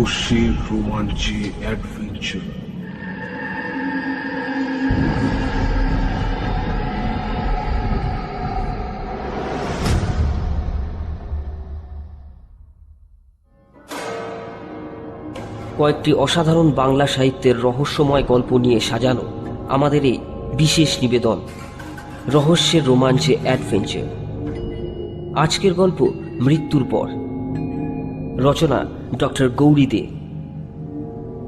রহস্যের রোমাঞ্চে অ্যাডভেঞ্চার কয়েকটি অসাধারণ বাংলা সাহিত্যের রহস্যময় গল্প নিয়ে সাজানো আমাদের এই বিশেষ নিবেদন, রহস্যের রোমাঞ্চে অ্যাডভেঞ্চার আজকের গল্প মৃত্যুর পর। রচনা ডক্টর গৌরী দে।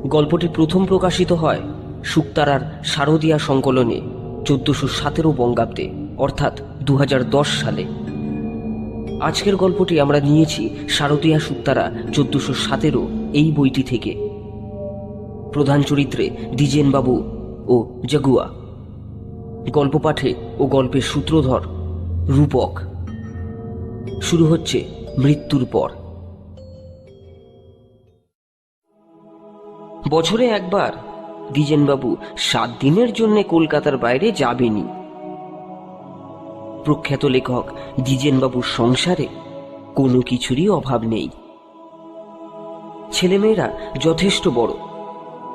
গল্পটি প্রথম প্রকাশিত হয় শুক্তারার শারদীয়া সংকলনে চোদ্দশো সতেরো বঙ্গাব্দে, অর্থাৎ দু হাজার দশ সালে। আজকের গল্পটি আমরা নিয়েছি শারদীয়া শুক্তারা চোদ্দশো সতেরো এই বইটি থেকে। প্রধান চরিত্রে দ্বিজেন বাবু ও জাগুয়া। গল্প পাঠে ও গল্পের সূত্রধর রূপক। শুরু হচ্ছে মৃত্যুর পর। বছরে একবার দ্বিজেনবাবু সাত দিনের জন্য কলকাতার বাইরে যাবেনি প্রখ্যাত লেখক দ্বিজেনবাবুর সংসারে কোনো কিছুরই অভাব নেই। ছেলেমেয়েরা যথেষ্ট বড়,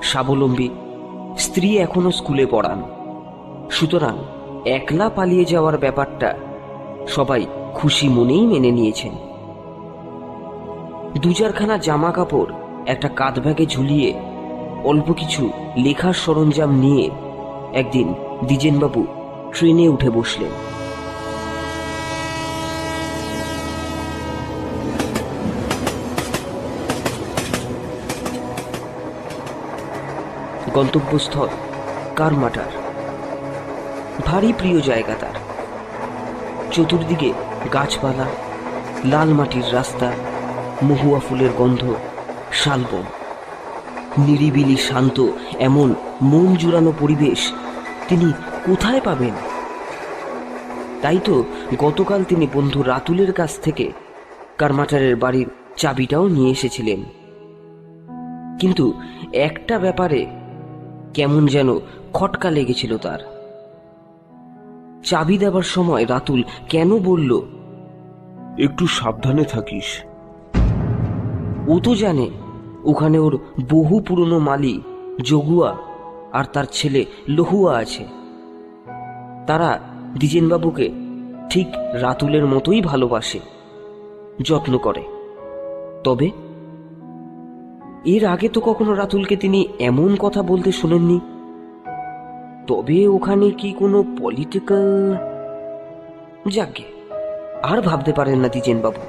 স্বাবলম্বী, স্ত্রী এখনও স্কুলে পড়ান। সুতরাং একলা পালিয়ে যাওয়ার ব্যাপারটা সবাই খুশি মনেই মেনে নিয়েছেন। দু চারখানা জামা কাপড় একটা কাঁধ ব্যাগে ঝুলিয়ে অল্প কিছু লেখার সরঞ্জাম নিয়ে একদিন দ্বিজেনবাবু ট্রেনে উঠে বসলেন। গন্তব্যস্থল কারমাটার। ভারী প্রিয় জায়গা তার। চতুর্দিকে গাছপালা, লাল মাটির রাস্তা, মহুয়া ফুলের গন্ধ, শালবন। নিরিবিলি শান্ত, এমন মন জুড়ানো পরিবেশ তিনি কোথায় পাবেন? তাই তো গতকাল তিনি বন্ধু রাতুলের কাছ থেকে কারমাটারের বাড়ির চাবিটাও নিয়ে এসেছিলেন। কিন্তু একটা ব্যাপারে কেমন যেন খটকা লেগেছিল তার। চাবি দেবার সময় রাতুল কেন বলল, একটু সাবধানে থাকিস। ও তো জানে ওখানে ওর বহু পুরনো মালি জগুয়া, আর তার ছেলে লহুয়া আছে। তারা দ্বিজেনবাবুকে ঠিক রাতুলের মতোই ভালোবাসে, যত্ন করে। তবে এর আগে তো কখনো রাতুলকে তিনি এমন কথা বলতে শোনেননি। তবে ওখানে কি কোনো পলিটিক্যাল যাকে আর ভাবতে পারেন না দ্বিজেনবাবু।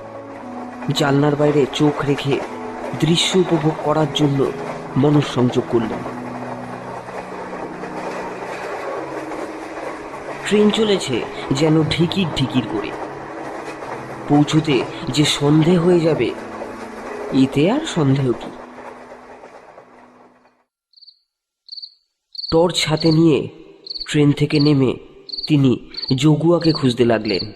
জানলার বাইরে চোখ রেখে দৃশ্য উপভোগ করার জন্য মনঃসংযোগ করলেন ট্রেন চলেছে যেন ঢিকির ঢিকির করে। পৌঁছতে যে সন্ধে হয়ে যাবে, এতে আর সন্দেহ কি? টর্চ হাতে নিয়ে ট্রেন থেকে নেমে তিনি জগুয়াকে খুঁজতে লাগলেন।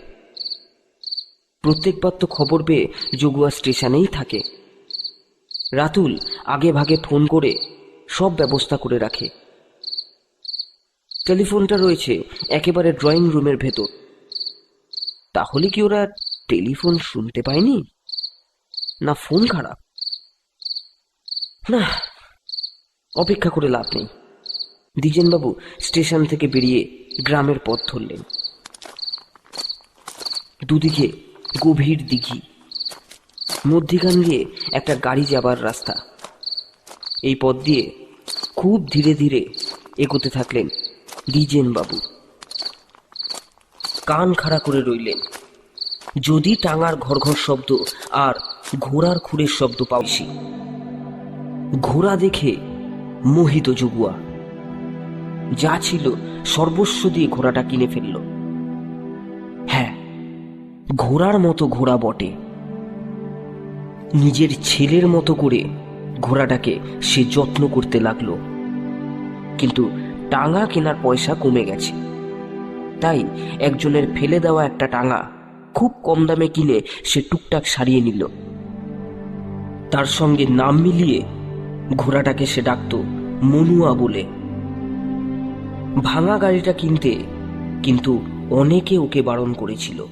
প্রত্যেকবার তো খবর পেয়ে জগুয়া স্টেশনেই থাকে। রাতুল আগে ভাগে ফোন করে সব ব্যবস্থা করে রাখে। টেলিফোনটা রয়েছে একেবারে ড্রয়িং রুমের ভেতর। তাহলে কি ওরা টেলিফোন শুনতে পায়নি? না ফোন খারাপ? না, অপেক্ষা করে লাভ নেই। দ্বিজেনবাবু স্টেশন থেকে বেরিয়ে গ্রামের পথ ধরলেন। দুদিকে গভীর দিঘি। মধ্যিখান দিয়ে একটা গাড়ি যাবার রাস্তা। এই পথ দিয়ে খুব ধীরে ধীরে এগোতে থাকলেন দ্বিজেন বাবু। কান খাড়া করে রইলেন। যদি টাঙার ঘরঘর শব্দ আর ঘোড়ার খুঁড়ের শব্দ পাওছি ঘোড়া দেখে মোহিত জুগুয়া যা ছিল সর্বস্ব দিয়ে ঘোড়াটা কিনে ফেলল। হ্যাঁ ঘোড়ার মতো ঘোড়া বটে। নিজের ছেলের মতো করে ঘোড়াটাকে সে যত্ন করতে লাগল। কিন্তু টাঙা কেনার পয়সা কমে গেছে। তাই একজনের ফেলে দেওয়া একটা টাঙা খুব কম দামে কিনে সে টুকটাক সারিয়ে নিল। তার সঙ্গে নাম মিলিয়ে ঘোড়াটাকে সে ডাকত, মনুয়া বলে। ভাঙা গাড়িটা কিনতে কিন্তু অনেকে ওকে বারণ করেছিল।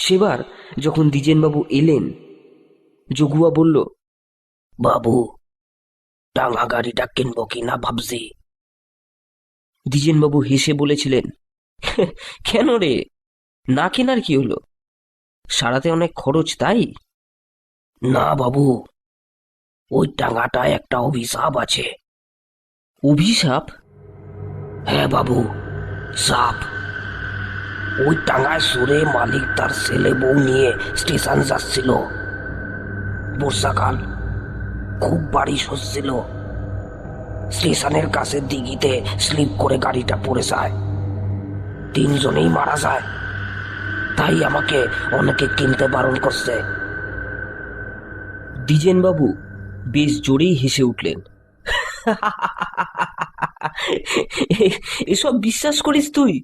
সেবার যখন দ্বিজেনবাবু এলেন জগুয়া বলল, বাবু টাঙা গাড়িটা কিনবো কিনা ভাবছি? দ্বিজেনবাবু হেসে বলেছিলেন কেন রে? না কেনার কি হলো? সারাতে অনেক খরচ, তাই? না বাবু, ওই টাঙাটা একটা অভিশাপ আছে। অভিশাপ? হ্যাঁ বাবু, সাপ। ওই টাঙায় সুরে মালিক তার ছেলে বউ নিয়ে স্টেশন যাচ্ছিল। বর্ষাকাল খুব বারিশ হচ্ছিল। স্টেশনের কাছে দিঘিতে স্লিপ করে গাড়িটা পড়ে যায়। তিনজনেই মারা যায়। তাই আমাকে অনেকে কিনতে বারণ করছে। দ্বিজেনবাবু বেশ জোরেই হেসে উঠলেন। এসব বিশ্বাস করিস তুই?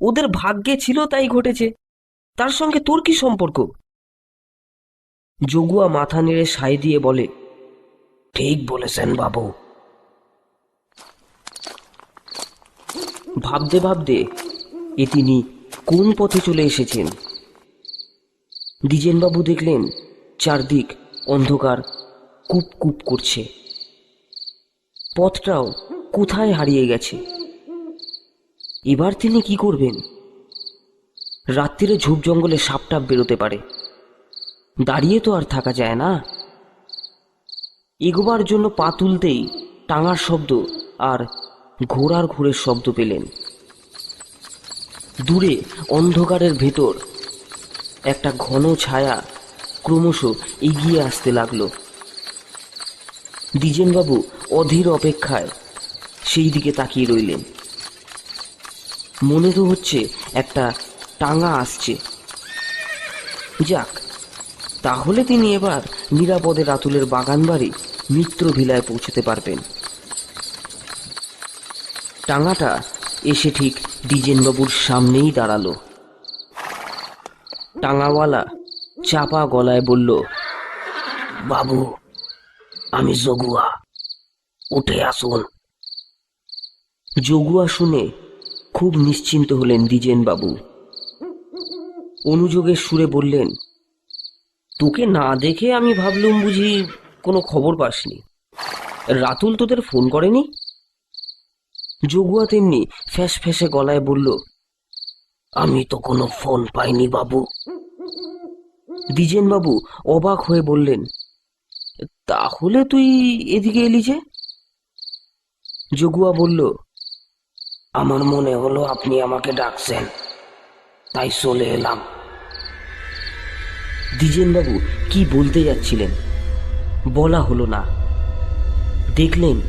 ওদের ভাগ্যে ছিল তাই ঘটেছে। তার সঙ্গে তোর কি সম্পর্ক? যোগুয়া মাথা নেড়ে সাই দিয়ে বলে, ঠিক বলেছেন বাবু। ভাবতে ভাবতে এ তিনি কোন পথে চলে এসেছেন? দ্বিজেনবাবু দেখলেন চারদিক অন্ধকার, কুপ কুপ করছে। পথটাও কোথায় হারিয়ে গেছে? এবার তিনি কি করবেন? রাত্রিরে ঝোপ জঙ্গলে সাপটাপ বেরোতে পারে। দাঁড়িয়ে তো আর থাকা যায় না। এগোবার জন্য পা তুলতেই টাঙার শব্দ আর ঘোড়ার ঘোরের শব্দ পেলেন। দূরে অন্ধকারের ভেতর একটা ঘন ছায়া ক্রমশ এগিয়ে আসতে লাগল। দ্বিজেনবাবু অধীর অপেক্ষায় সেই দিকে তাকিয়ে রইলেন। মনে তো হচ্ছে একটা টাঙা আসছে। যাক, তাহলে তিনি এবার নিরাপদে রাতুলের বাগান বাড়ি মিত্র ভিলায় পৌঁছতে পারবেন। টাঙাটা এসে ঠিক দ্বিজেনবাবুর সামনেই দাঁড়াল। টাঙাওয়ালা চাপা গলায় বলল, বাবু, আমি জগুয়া। উঠে আসুন। জগুয়া শুনে খুব নিশ্চিন্ত হলেন দ্বিজেন বাবু অনুযোগের সুরে বললেন, তোকে না দেখে আমি ভাবলুম বুঝি কোনো খবর পাসনি। রাতুল তোদের ফোন করেনি? জগুয়া তেমনি ফ্যাস ফ্যাসে গলায় বলল, আমি তো কোনো ফোন পাইনি বাবু। দ্বিজেন বাবু অবাক হয়ে বললেন, তাহলে তুই এদিকে এলি যে? জগুয়া বলল আমার মনে হলো আপনি আমাকে ডাকছেন। তাই চলে এলাম। দ্বিজেনবাবু, কি বলতে যাচ্ছিলেন? বলা হলো না। দেখলেন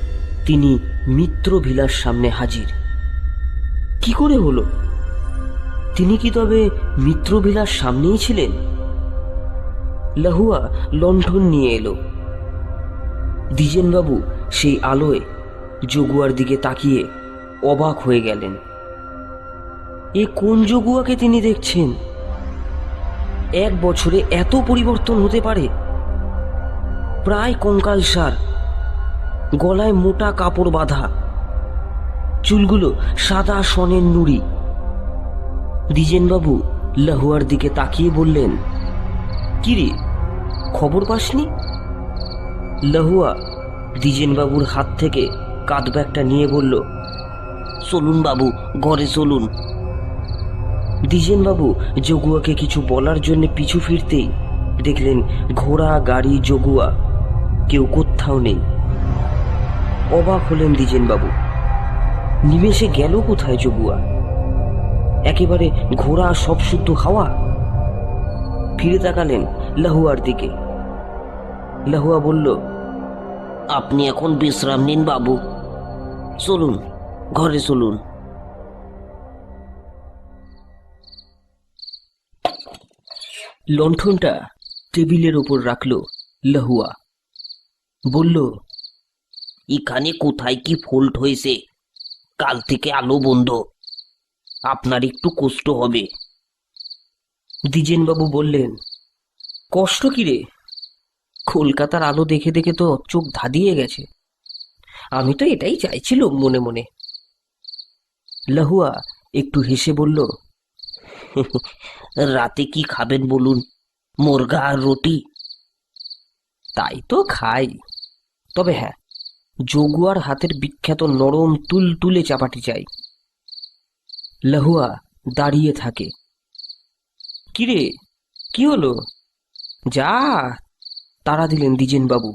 তিনি মিত্র ভিলার সামনে হাজির। কি করে হলো? তিনি কি তবে মিত্র ভিলার সামনেই ছিলেন? লাহুয়া লণ্ঠন নিয়ে এলো। দ্বিজেনবাবু সেই আলোয় জগুয়ার দিকে তাকিয়ে অবাক হয়ে গেলেন। এ কোন জগুয়াকে তিনি দেখছেন? এক বছরে এত পরিবর্তন হতে পারে? প্রায় কঙ্কাল সার, গলায় মোটা কাপড় বাঁধা, চুলগুলো সাদা সনের নুড়ি। দ্বিজেনবাবু লাহুয়ার দিকে তাকিয়ে বললেন, কিরে, খবর পাসনি? লাহুয়া দ্বিজেনবাবুর হাত থেকে কাঁধ ব্যাগটা নিয়ে বলল চলুন বাবু, ঘরে চলুন। দ্বিজেনবাবু জগুয়াকে কিছু বলার জন্য পিছু ফিরতেই দেখলেন ঘোড়া, গাড়ি, জগুয়া, কেউ কোথাও নেই। অবাক হলেন দ্বিজেনবাবু নিমেষে গেল কোথায় জগুয়া? একেবারে ঘোড়া সব শুদ্ধ হাওয়া? ফিরে তাকালেন লাহুয়ার দিকে। লাহুয়া বলল, আপনি এখন বিশ্রাম নিন বাবু। চলুন। ঘরে চলুন। লণ্ঠনটা টেবিলের ওপর রাখল লহুয়া। বলল, এখানে কোথায় কি ফল্ট হয়েছে? কাল থেকে আলো বন্ধ। আপনার একটু কষ্ট হবে। দ্বিজেনবাবু বললেন, কষ্ট কি রে? কলকাতার আলো দেখে দেখে তো চোখ ধাঁধিয়ে গেছে। আমি তো এটাই চাইছিলাম মনে মনে। লাহুয়া একটু হেসে বলল, রাতে কি খাবেন বলুন? মুরগা আর রুটি? তাই তো খাই। তবে হ্যাঁ জগুয়ার হাতের বিখ্যাত নরম তুল তুলে চাপাটি চাই। লাহুয়া দাঁড়িয়ে থাকে। কিরে, কি হলো? যা তারা দিলেন দ্বিজেন বাবু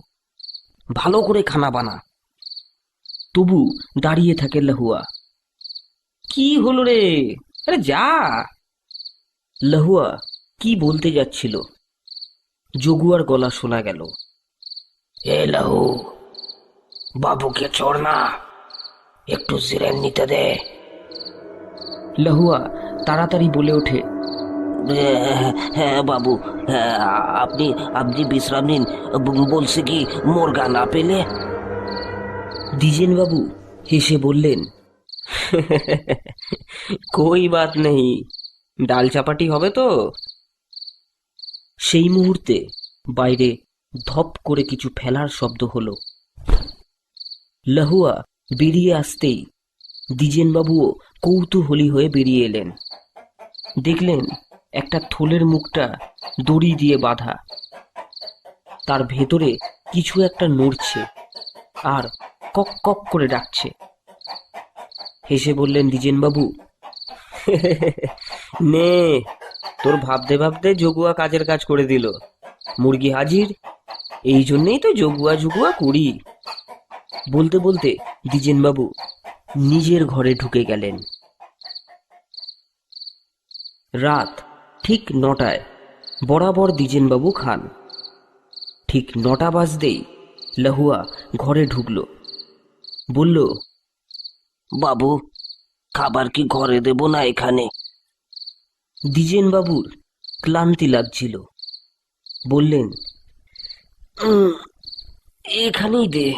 ভালো করে খানা বানা। তবু দাঁড়িয়ে থাকে লাহুয়া। কি হলো রে? আরে যা। লহুয়া, কি বলতে যাচ্ছিল? জগুয়ার গলা শোনা গেল। এ লাহু, বাবুকে চড় না। একটু সিরেন নিতে দে। লহুয়া তাড়াতাড়ি বলে ওঠে হ্যাঁ বাবু আপনি আপনি বিশ্রাম নিন। বলছে কি, মোরগা না পেলে? দ্বিজেন বাবু হেসে বললেন কই বাত নেই ডাল চাপাটি হবে তো সেই মুহূর্তে বাইরে ধপ করে কিছু ফেলার শব্দ হলো। লাহুয়া বেরিয়ে আসতেই দ্বিজেনবাবুও কৌতূহলী হয়ে বেরিয়ে এলেন। দেখলেন একটা থলের মুখটা দড়ি দিয়ে বাঁধা। তার ভেতরে কিছু একটা নড়ছে আর কক কক করে ডাকছে। হেসে বললেন, দ্বিজেনবাবু, নে, তোর ভাবতে ভাবতে জগুয়া কাজের কাজ করে দিল। মুরগি হাজির? এই জন্যেই তো জগুয়া জুগুয়া করি। বলতে বলতে দ্বিজেনবাবু নিজের ঘরে ঢুকে গেলেন। রাত ঠিক নটায় বরাবর দ্বিজেনবাবু খান। ঠিক নটা বাজতেই লহুয়া ঘরে ঢুকল। বলল বাবু খাবার কি ঘরে দেব না এখানে? দ্বিজেন বাবুর ক্লান্তি লাগছিল। বললেন "উম, এখানেই দে।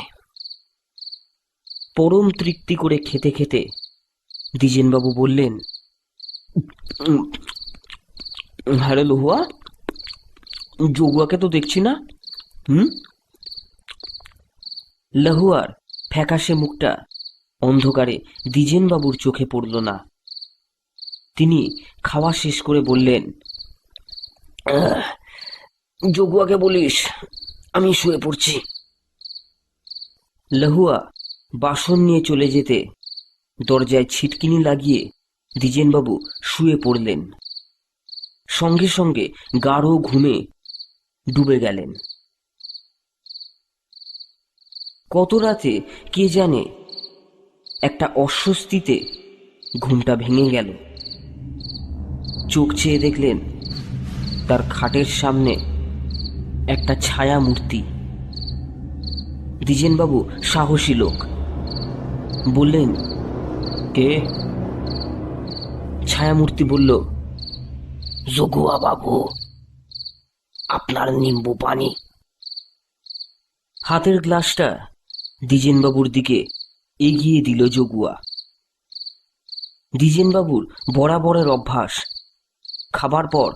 পরম তৃপ্তি করে খেতে খেতে দ্বিজেনবাবু বললেন "উম, হ্যাঁ লহুয়া জগুয়াকে তো দেখছি না হুম? লহুয়ার ফ্যাকাশে মুখটা অন্ধকারে দ্বিজেনবাবুর চোখে পড়ল না। তিনি খাওয়া শেষ করে বললেন জগুয়াকে বলিস, আমি শুয়ে পড়ছি। লহুয়া বাসন নিয়ে চলে যেতে দরজায় ছিটকিনি লাগিয়ে দ্বিজেনবাবু শুয়ে পড়লেন। সঙ্গে সঙ্গে গাঢ় ঘুমে ডুবে গেলেন। কত রাতে কে জানে একটা অস্বস্তিতে ঘুমটা ভেঙে গেল। চোখ চেয়ে দেখলেন তার খাটের সামনে একটা ছায়া মূর্তি দ্বিজেনবাবু সাহসী লোক। বললেন, কে? ছায়ামূর্তি বলল, জগুয়া বাবু, আপনার নিম্বু পানি। হাতের গ্লাসটা দ্বিজেনবাবুর দিকে এগিয়ে দিল জগুয়া দ্বিজেনবাবুর বরাবরের অভ্যাস। খাবার পর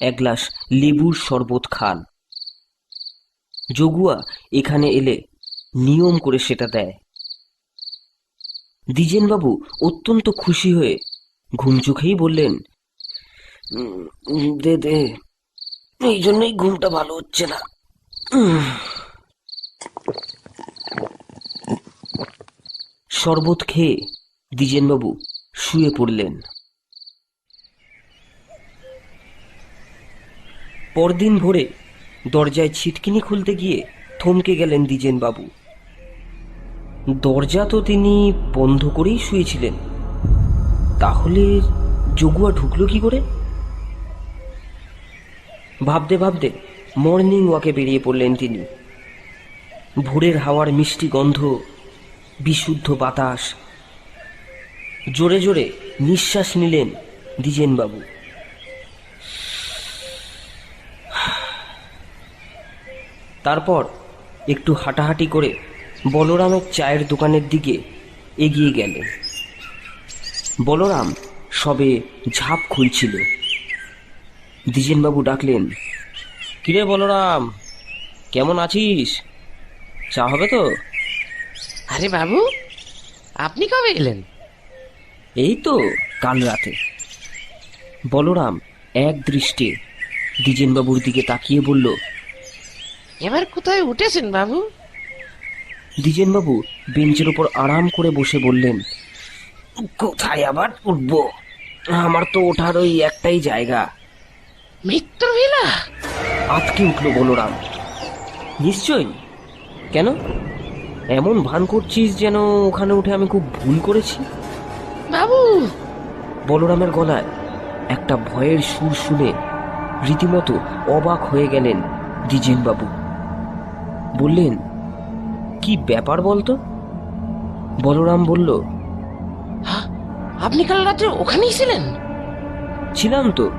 এক গ্লাস লেবুর শরবত খান। জগুয়া এখানে এলে নিয়ম করে সেটা দেয়। দ্বিজেনবাবু অত্যন্ত খুশি হয়ে ঘুম চোখেই বললেন "উম, উম, দে দে। এই জন্যই ঘুমটা ভালো হচ্ছে না। শরবত খেয়ে দ্বিজেনবাবু শুয়ে পড়লেন। পরদিন ভোরে দরজায় ছিটকিনি খুলতে গিয়ে থমকে গেলেন দ্বিজেনবাবু। দরজা তো তিনি বন্ধ করেই শুয়েছিলেন। তাহলে জগুয়া ঢুকলো কি করে? ভাবতে ভাবতে মর্নিং ওয়াকে বেরিয়ে পড়লেন তিনি। ভোরের হাওয়ার মিষ্টি গন্ধ বিশুদ্ধ বাতাস। জোরে জোরে নিঃশ্বাস নিলেন দ্বিজেনবাবু। তারপর একটু হাঁটাহাঁটি করে বলরামের চায়ের দোকানের দিকে এগিয়ে গেলেন। বলরাম সবে ঝাঁপ খুলছিল। দ্বিজেনবাবু ডাকলেন, কিরে বলরাম, কেমন আছিস? চা হবে তো? আরে বাবু আপনি কবে এলেন? এই তো কাল রাতে। বলরাম এক দৃষ্টি দৃষ্টে দ্বিজেনবাবুর দিকে তাকিয়ে বলল এবার কোথায় উঠেছেন বাবু? দ্বিজেনবাবু বেঞ্চের উপর আরাম করে বসে বললেন কোথায় আবার উঠবো? আমার তো ওঠার ওই একটাই জায়গা। মিত্রভিলা আতকে উঠল বলরাম। নিশ্চয়ই। কেন? এমন ভান করছিস যেন ওখানে উঠে আমি খুব ভুল করেছি? বাবু! বলরামের গলায় একটা ভয়ের সুর শুনে রীতিমতো অবাক হয়ে গেলেন দ্বিজেনবাবু। বললেন কি ব্যাপার বলতো? বলরাম বলল আপনি কাল রাতে ওখানেই ছিলেন? ছিলাম তো।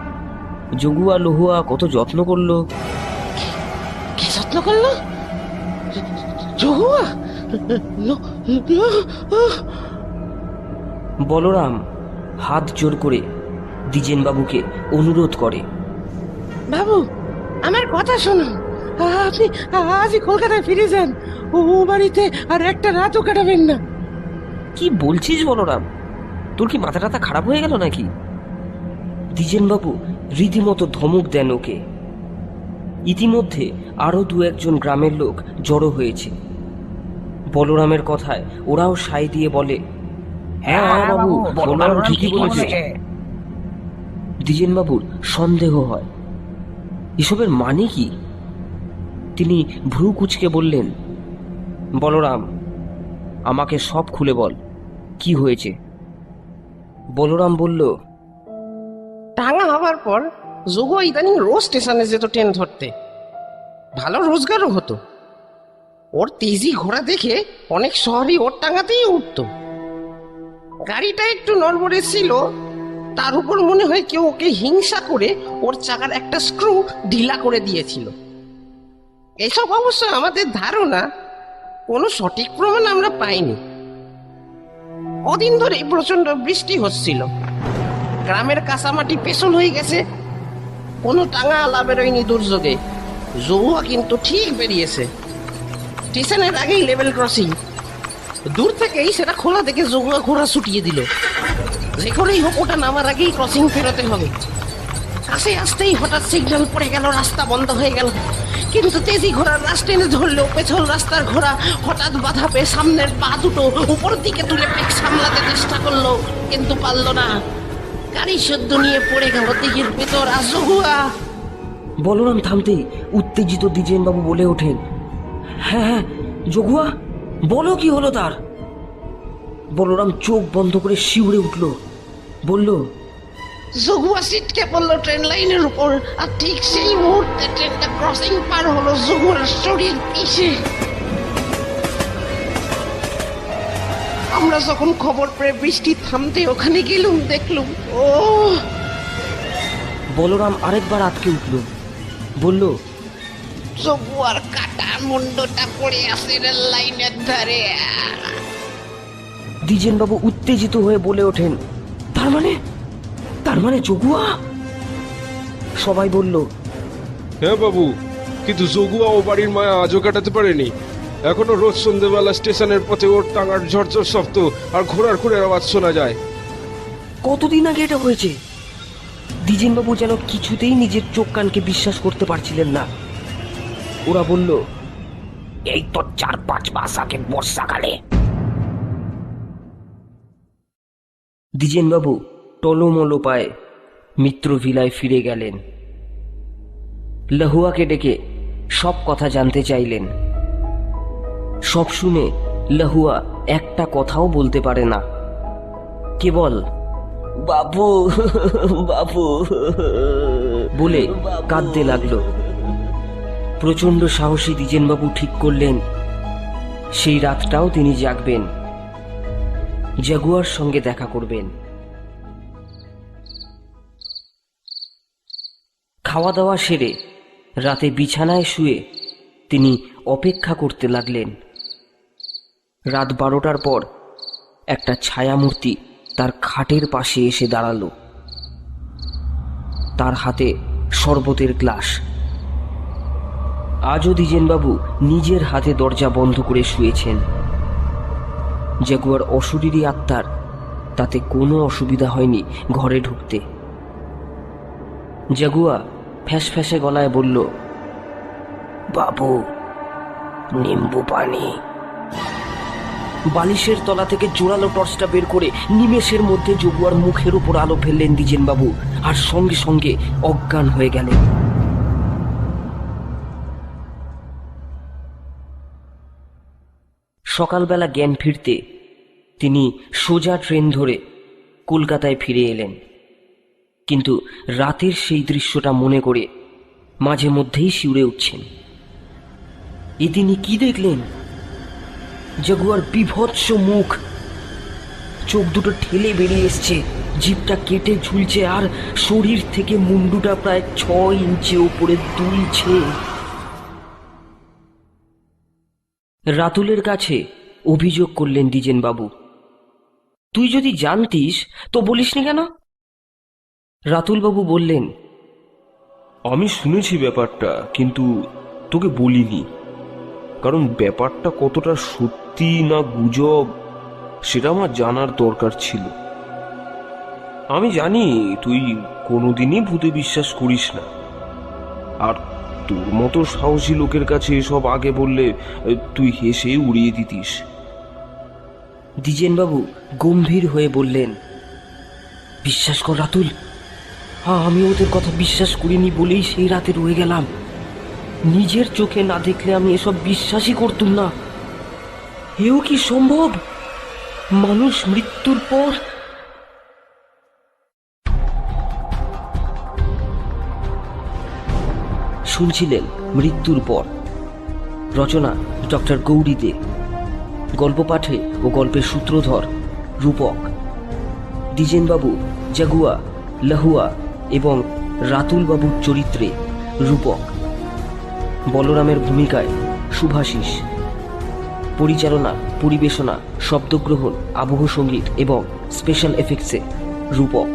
জগুয়া লহুয়া কত যত্ন করল। কে যত্ন করল? জহুয়া আহ! বলরাম হাত জোর করে দ্বিজেনবাবুকে অনুরোধ করে। বাবু আমার কথা শুনুন আপনি আজই কলকাতায় ফিরে যান। ও বাড়িতে আর একটা রাতও কাটাবেন না। কি বলছিস বলরাম? তোর কি মাথা টাথা খারাপ হয়ে গেল নাকি? দ্বিজেনবাবু রীতিমতো ধমক দেন ওকে। ইতিমধ্যে আরও দু একজন গ্রামের লোক জড়ো হয়েছে। বলরামের কথায় ওরাও সাই দিয়ে বলে হ্যাঁ হ্যাঁ বাবু বলরাম ঠিকই বলেছে। দ্বিজেনবাবুর সন্দেহ হয়। এসবের মানে কি? তিনি ভ্রু কুচকে বললেন বলরাম আমাকে সব খুলে বল কি হয়েছে? বলরাম বলল টাঙা হওয়ার পর যোগ ইদানিং রোজ স্টেশনে যেত ট্রেন ধরতে। ভালো রোজগারও হতো। ওর তেজি ঘোড়া দেখে অনেক শহরই ওর টাঙাতেই উঠত। গাড়িটা একটু নড়বড়ে ছিল, তার উপর মনে হয় কেউ ওকে হিংসা করে ওর চাকার একটা স্ক্রু ঢিলা করে দিয়েছিল। এসব অবশ্য আমাদের ধারণা, কোনো সঠিক প্রমাণ আমরা পাইনি। কদিন ধরে প্রচণ্ড বৃষ্টি হচ্ছিল। গ্রামের কাঁচামাটি পেছল হয়ে গেছে। কোনো টাঙা আলা বেরোয়নি দুর্যোগে। জৌয়া কিন্তু ঠিক বেরিয়েছে। স্টেশনের আগেই লেভেল ক্রসিং দূর থেকেই সেটা খোলা দেখে জগুয়া ঘোড়া ছুটিয়ে দিল। যে করেই হোক, ওটা নামার আগেই ক্রসিং ফেরোতে হবে। কাছে আসতেই হঠাৎ সিগন্যাল পড়ে গেল, রাস্তা বন্ধ হয়ে গেল। কিন্তু তেজি ঘোড়ার রাস টেনে ধরলেও পেছল রাস্তার ঘোড়া হঠাৎ বাধা পেয়ে সামনের পা দুটো উপর দিকে তুলে পেক সামলাতে চেষ্টা করল, কিন্তু পারল না। গাড়ি সদ্য নিয়ে পড়ে গেল দিঘির ভেতর, আজহুয়া। বলরাম থামতে উত্তেজিত দ্বিজেনবাবু বলে ওঠেন হ্যাঁ হ্যাঁ জগুয়া বলো কি হলো তার? বলরাম চোখ বন্ধ করে শিউরে উঠল। বলল জগুয়া সিটকে পড়ল ট্রেন লাইনের উপর আর ঠিক সেই মুহূর্তে ট্রেনটা ক্রসিং পার হলো জগুয়ার শরীর পিছে। আমরা যখন খবর পেয়ে বৃষ্টি থামতে ওখানে গেলুম দেখলুম ও! বলরাম আরেকবার আটকে উঠল। বলল জগুয়ার কাটা মুন্ডটা পড়ে আছে রেল লাইনের ধারে। দ্বিজেনবাবু উত্তেজিত হয়ে বলে ওঠেন তার মানে? তার মানে জগুয়া সবাই বলল হ্যাঁ বাবু কিন্তু জগুয়া ও বাড়ির মায়া আজও কাটাতে পারেনি। এখনও রোজ সন্ধ্যেবেলা স্টেশনের পথে ওর টাঙার ঝরঝর শব্দ আর ঘোড়ার ঘোড়ার আওয়াজ শোনা যায়। কতদিন আগে এটা হয়েছে? দ্বিজেনবাবু যেন কিছুতেই নিজের চোখ কানকে বিশ্বাস করতে পারছিলেন না। ওরা বলল, এই তো চার পাঁচ মাস আগে বর্ষাকালে। দ্বিজেনবাবু টলোমলো পায়ে মিত্র ভিলায় ফিরে গেলেন। লহুয়াকে ডেকে সব কথা জানতে চাইলেন। সব শুনে লহুয়া একটা কথাও বলতে পারে না। কেবল, বাবু বাবু। বলে কাঁদতে লাগল। প্রচণ্ড সাহসী দ্বিজেনবাবু ঠিক করলেন, সেই রাতটাও তিনি জাগবেন, জাগুয়ার সঙ্গে দেখা করবেন। খাওয়া দাওয়া সেরে রাতে বিছানায় শুয়ে তিনি অপেক্ষা করতে লাগলেন। রাত বারোটার পর একটা ছায়ামূর্তি তার খাটের পাশে এসে দাঁড়াল। তার হাতে শরবতের গ্লাস। আজও দ্বিজেনবাবু নিজের হাতে দরজা বন্ধ করে শুয়েছেন। জাগুয়ার অশরীরী আত্মার, তাতে কোনো অসুবিধা হয়নি ঘরে ঢুকতে। জাগুয়া ফ্যাস ফ্যাসে গলায় বলল, বাবু, নিম্বু পানি। বালিশের তলা থেকে জোরালো টর্চটা বের করে নিমেষের মধ্যে জগুয়ার মুখের উপর আলো ফেললেন দ্বিজেন বাবু আর সঙ্গে সঙ্গে অজ্ঞান হয়ে গেলেন। সকালবেলা জ্ঞান ফিরতে তিনি সোজা ট্রেন ধরে কলকাতায় ফিরে এলেন। কিন্তু রাতের সেই দৃশ্যটা মনে করে মাঝে মধ্যেই শিউরে উঠছেন। এ তিনি কি দেখলেন? জাগুয়ার বিভৎস মুখ। চোখ দুটো ঠেলে বেরিয়ে এসছে জিপটা কেটে ঝুলছে আর শরীর থেকে মুন্ডুটা প্রায় ছয় ইঞ্চি ওপরে দুলছে। রাতুলের কাছে অভিযোগ করলেন বাবু তুই যদি জানতিস, তো বলিসনি কেন? রাতুল বাবু বললেন, আমি শুনেছি ব্যাপারটা, কিন্তু তোকে বলিনি। কারণ ব্যাপারটা কতটা সত্যি না গুজব, সেটা আমার জানার দরকার ছিল। আমি জানি তুই কোনোদিনই ভূতে বিশ্বাস করিস না। আর তোর মতো সাহসী লোকের কাছে এসব আগে বললে তুই হেসে উড়িয়ে দিতিস। দ্বিজেনবাবু গম্ভীর হয়ে বললেন, বিশ্বাস কর রাতুল হ্যাঁ আমি ওদের কথা বিশ্বাস করিনি বলেই সেই রাতে রয়ে গেলাম। নিজের চোখে না দেখলে আমি এসব বিশ্বাসই করতুম না। এও কি সম্ভব? মানুষ মৃত্যুর পর শুনছিলেন মৃত্যুর পর। রচনা ডক্টর গৌরী দে। গল্প পাঠে ও গল্পের সূত্রধর রূপক। দ্বিজেনবাবু জাগুয়া, লাহুয়া এবং রাতুলবাবুর চরিত্রে রূপক। বলরামের ভূমিকায় শুভাশিস। পরিচালনা, পরিবেশনা, শব্দগ্রহণ, আবহ সংগীত এবং স্পেশাল এফেক্টসে রূপক।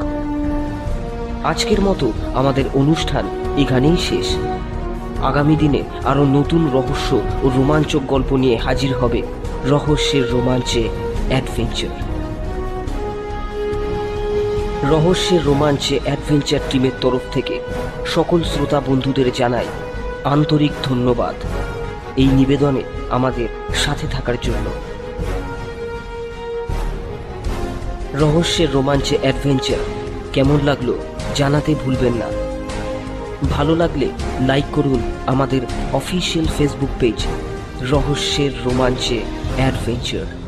আজকের মতো আমাদের অনুষ্ঠান এখানেই শেষ। আগামী দিনে আরও নতুন রহস্য ও রোমাঞ্চক গল্প নিয়ে হাজির হবে রহস্যের রোমাঞ্চে অ্যাডভেঞ্চার। রহস্যের রোমাঞ্চে অ্যাডভেঞ্চার টিমের তরফ থেকে সকল শ্রোতা বন্ধুদের জানাই আন্তরিক ধন্যবাদ। এই নিবেদনে আমাদের সাথে থাকার জন্য। রহস্যের রোমাঞ্চে অ্যাডভেঞ্চার কেমন লাগল জানাতে ভুলবেন না। ভালো লাগলে লাইক করুন আমাদের অফিসিয়াল ফেসবুক পেজ রহস্যের রোমাঞ্চে অ্যাডভেঞ্চার।